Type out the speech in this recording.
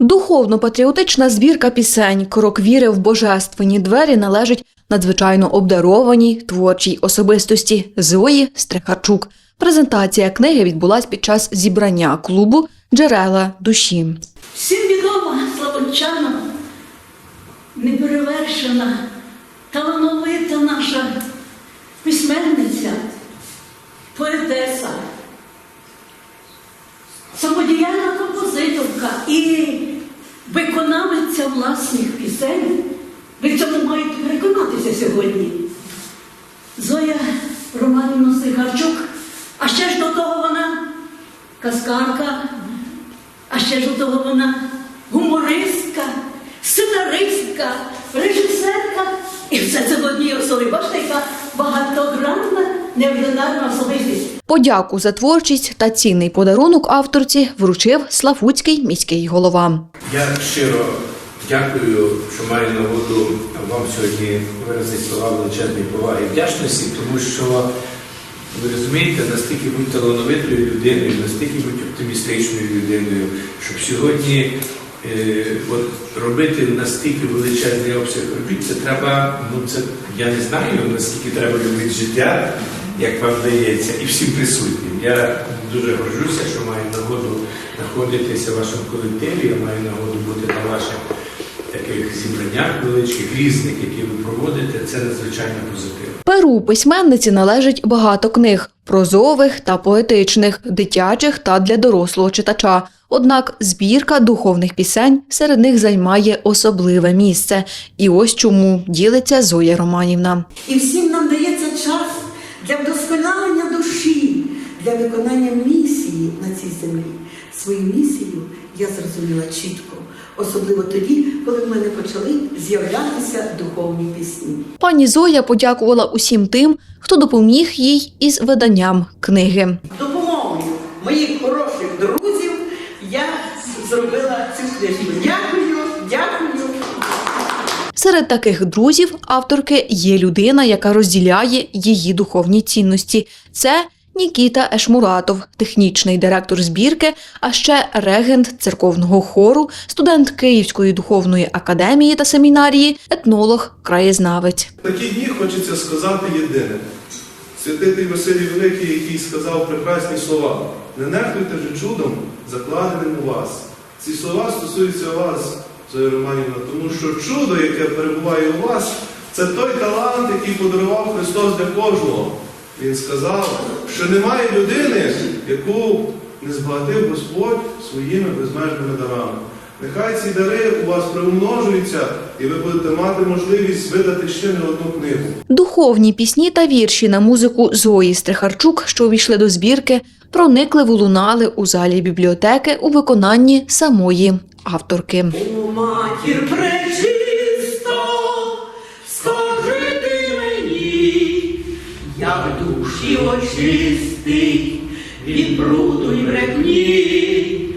Духовно-патріотична збірка пісень Крок віри в божественні двері належить надзвичайно обдарованій творчій особистості Зої Стрихарчук. Презентація книги відбулась під час зібрання клубу Джерела душі. Всім відома славончанам, неперевершена, талановита наша письменниця, поетеса, самодіяльна композиторка і виконавиця власних пісень. Ви в цьому маєте переконатися сьогодні. Зоя Романівна Сигарчук, а ще ж до того вона казкарка, а ще ж до того вона неординарна особистість. Подяку за творчість та цінний подарунок авторці вручив Славутський міський голова. Я щиро дякую, що маю нагоду вам сьогодні виразити слова величезної поваги і вдячності, тому що ви розумієте, настільки бути талановитою людиною, настільки бути оптимістичною людиною, щоб сьогодні е, от, робити настільки величезний обсяг робіт, це треба, ну це я не знаю, наскільки треба любити життя, як вам вдається, і всім присутнім. Я дуже горжуся, що маю нагоду знаходитися в вашому колективі, я маю нагоду бути на ваших таких зібраннях величких, різних, які ви проводите. Це надзвичайно позитивно. Перу письменниці належить багато книг прозових та поетичних, дитячих та для дорослого читача. Однак збірка духовних пісень серед них займає особливе місце. І ось чому ділиться Зоя Романівна. І всім нам для вдосконалення душі, для виконання місії на цій землі. Свою місію я зрозуміла чітко, особливо тоді, коли в мене почали з'являтися духовні пісні. Пані Зоя подякувала усім тим, хто допоміг їй із виданням книги. Допомогою моїх хороших друзів я зробила цю книжку. Дякую, дякую. Серед таких друзів авторки є людина, яка розділяє її духовні цінності. Це Нікіта Ешмуратов, технічний директор збірки, а ще регент церковного хору, студент Київської духовної академії та семінарії, етнолог, краєзнавець. Такі дні хочеться сказати єдине. Святитель Василій Великий, який сказав прекрасні слова. Не нехтуйте же чудом, закладеним у вас. Ці слова стосуються вас, Зоя Романівна, тому що чудо, яке перебуває у вас, це той талант, який подарував Христос для кожного. Він сказав, що немає людини, яку не збагатив Господь своїми безмежними дарами. Нехай ці дари у вас приумножуються, і ви будете мати можливість видати ще не одну книгу. Духовні пісні та вірші на музику Зої Стрихарчук, що увійшли до збірки, проникливо лунали у залі бібліотеки у виконанні самої авторки. Матір пречисто, скажи ти мені, як душі очистить від бруду й брехні,